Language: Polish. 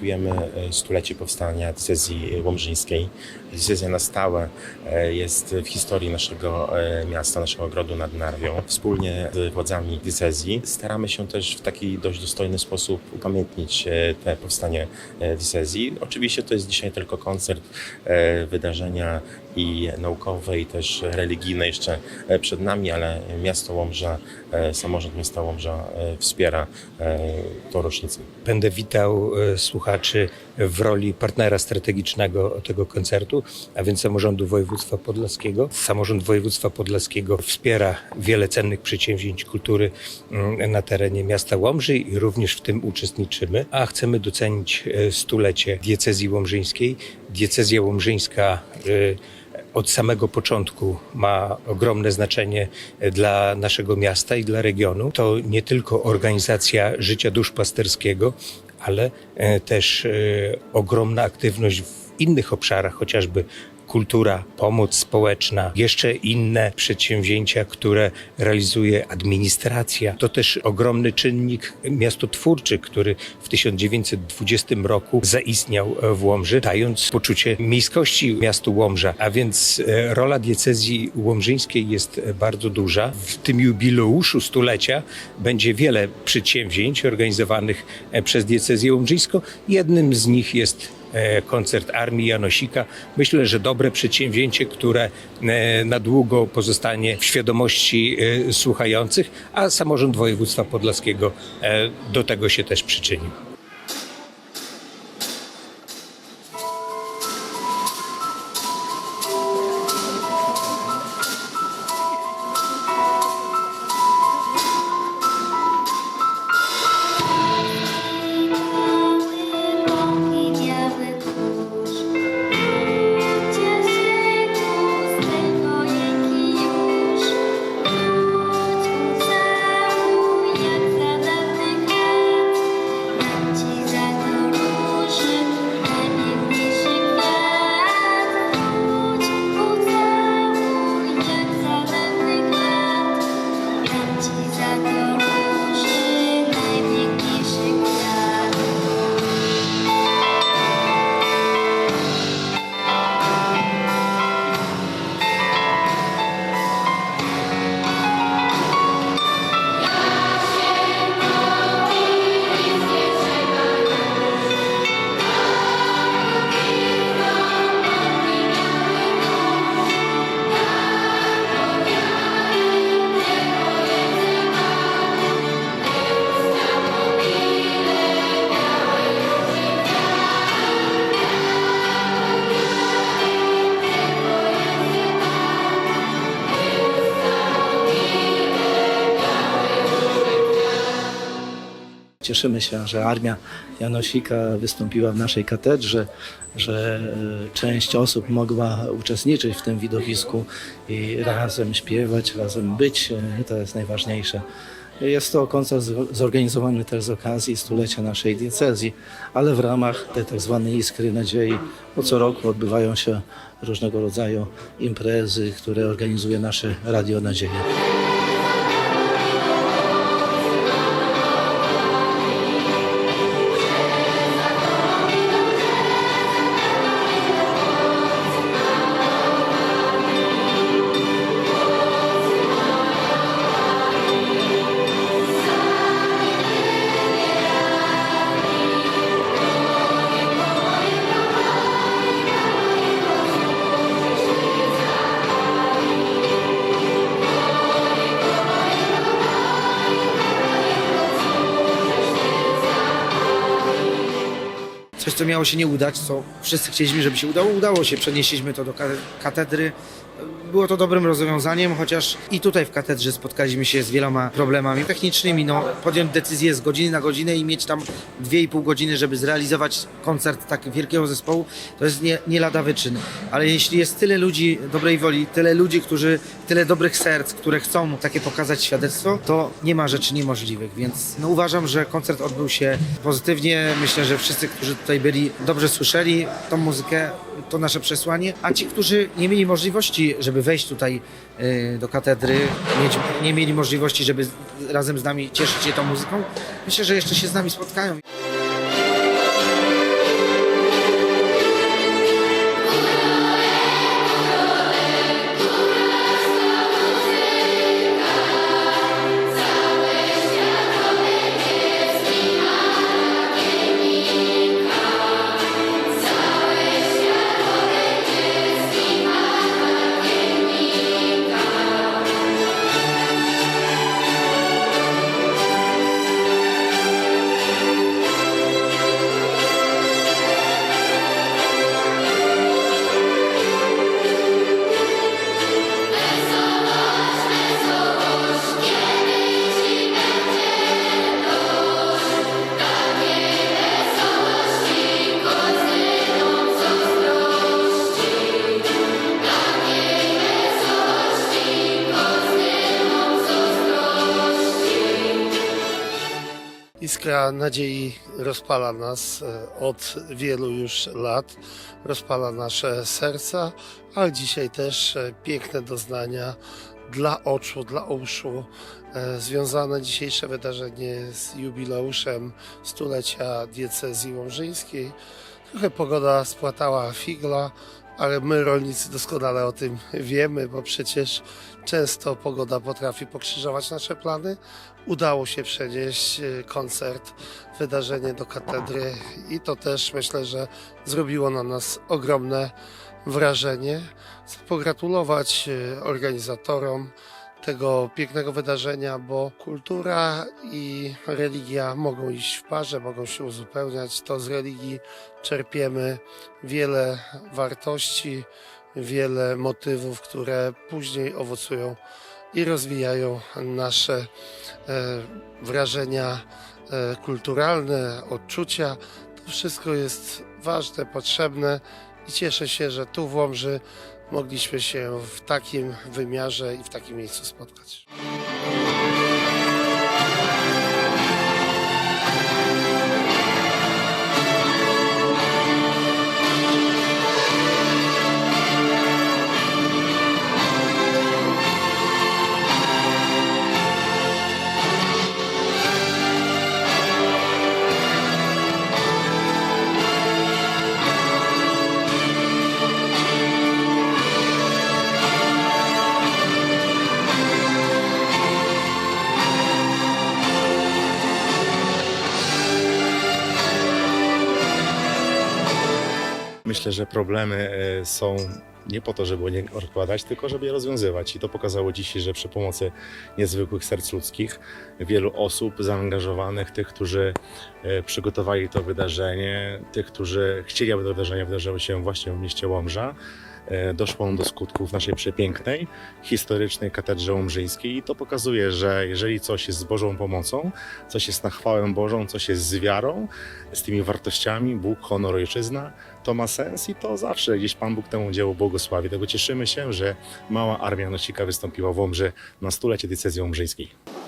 świętujemy e, stulecie powstania diecezji łomżyńskiej. Diecezja na stałe e, jest w historii naszego e, miasta, naszego ogrodu nad Narwią. Wspólnie z władzami diecezji staramy się też w taki dość dostojny sposób upamiętnić te powstanie diecezji. Oczywiście to jest dzisiaj tylko koncert, wydarzenia i naukowe i też religijne jeszcze e, przed nami, ale miasto Łomża, e, samorząd miasta Łomża e, wspiera tą rocznicę. Będę witał słuchaczy w roli partnera strategicznego tego koncertu, a więc samorządu województwa podlaskiego. Samorząd województwa podlaskiego wspiera wiele cennych przedsięwzięć kultury mm, na terenie miasta Łomży i również w tym uczestniczymy, a chcemy docenić stulecie diecezji łomżyńskiej. Diecezja łomżyńska od samego początku ma ogromne znaczenie dla naszego miasta i dla regionu. To nie tylko organizacja życia duszpasterskiego, ale e, też e, ogromna aktywność w innych obszarach, chociażby kultura, pomoc społeczna, jeszcze inne przedsięwzięcia, które realizuje administracja. To też ogromny czynnik miastotwórczy, który w 1920 roku zaistniał w Łomży, dając poczucie miejskości miastu Łomża. A więc e, rola diecezji łomżyńskiej jest bardzo duża. W tym jubileuszu stulecia będzie wiele przedsięwzięć organizowanych e, przez diecezję łomżyńską. Jednym z nich jest koncert Armii Janosika. Myślę, że dobre przedsięwzięcie, które e, na długo pozostanie w świadomości e, słuchających, a samorząd województwa podlaskiego e, do tego się też przyczynił. Cieszymy się, że armia Janosika wystąpiła w naszej katedrze, że e, część osób mogła uczestniczyć w tym widowisku i razem śpiewać, razem być. e, To jest najważniejsze. Jest to koncert zor- zorganizowany też z okazji stulecia naszej diecezji, ale w ramach tej tak zwanej Iskry Nadziei, bo co roku odbywają się różnego rodzaju imprezy, które organizuje nasze Radio Nadzieja. Coś, co miało się nie udać, co wszyscy chcieliśmy, żeby się udało, udało się. Przenieśliśmy to do ka- katedry. Było to dobrym rozwiązaniem, chociaż i tutaj w katedrze spotkaliśmy się z wieloma problemami technicznymi. No, podjąć decyzję z godziny na godzinę i mieć tam 2,5 godziny, żeby zrealizować koncert tak wielkiego zespołu, to jest nie, nie lada wyczyn. Ale jeśli jest tyle ludzi dobrej woli, tyle ludzi, którzy, tyle dobrych serc, które chcą takie pokazać świadectwo, to nie ma rzeczy niemożliwych. Więc no, uważam, że koncert odbył się pozytywnie. Myślę, że wszyscy, którzy tutaj byli, dobrze słyszeli tą muzykę, to nasze przesłanie. A ci, którzy nie mieli możliwości, żeby wejść tutaj y, do katedry, nie mieli możliwości, żeby razem z nami cieszyć się tą muzyką, myślę, że jeszcze się z nami spotkają. Iskra nadziei rozpala nas e, od wielu już lat, rozpala nasze serca, ale dzisiaj też e, piękne doznania dla oczu, dla uszu. E, Związane dzisiejsze wydarzenie z jubileuszem stulecia diecezji łomżyńskiej. Trochę pogoda spłatała figla, ale my rolnicy doskonale o tym wiemy, bo przecież często pogoda potrafi pokrzyżować nasze plany. Udało się przenieść e, koncert, wydarzenie do katedry i to też myślę, że zrobiło na nas ogromne wrażenie. Chcę pogratulować e, organizatorom tego pięknego wydarzenia, bo kultura i religia mogą iść w parze, mogą się uzupełniać. To z religii czerpiemy wiele wartości, wiele motywów, które później owocują i rozwijają nasze e, wrażenia e, kulturalne, odczucia. To wszystko jest ważne, potrzebne i cieszę się, że tu w Łomży mogliśmy się w takim wymiarze i w takim miejscu spotkać. Myślę, że problemy e, są nie po to, żeby je odkładać, tylko żeby je rozwiązywać. I to pokazało dzisiaj, że przy pomocy niezwykłych serc ludzkich, wielu osób zaangażowanych, tych, którzy e, przygotowali to wydarzenie, tych, którzy chcieli, aby to wydarzenie wydarzyło się właśnie w mieście Łomża, e, doszło do skutków naszej przepięknej, historycznej katedrze łomżyńskiej i to pokazuje, że jeżeli coś jest z Bożą pomocą, coś jest na chwałę Bożą, coś jest z wiarą, z tymi wartościami, Bóg, honor, ojczyzna, to ma sens i to zawsze gdzieś Pan Bóg temu dziełu błogosławi. Dlatego cieszymy się, że mała armia Nosika wystąpiła w Łomży na stulecie decyzji łomżyńskiej.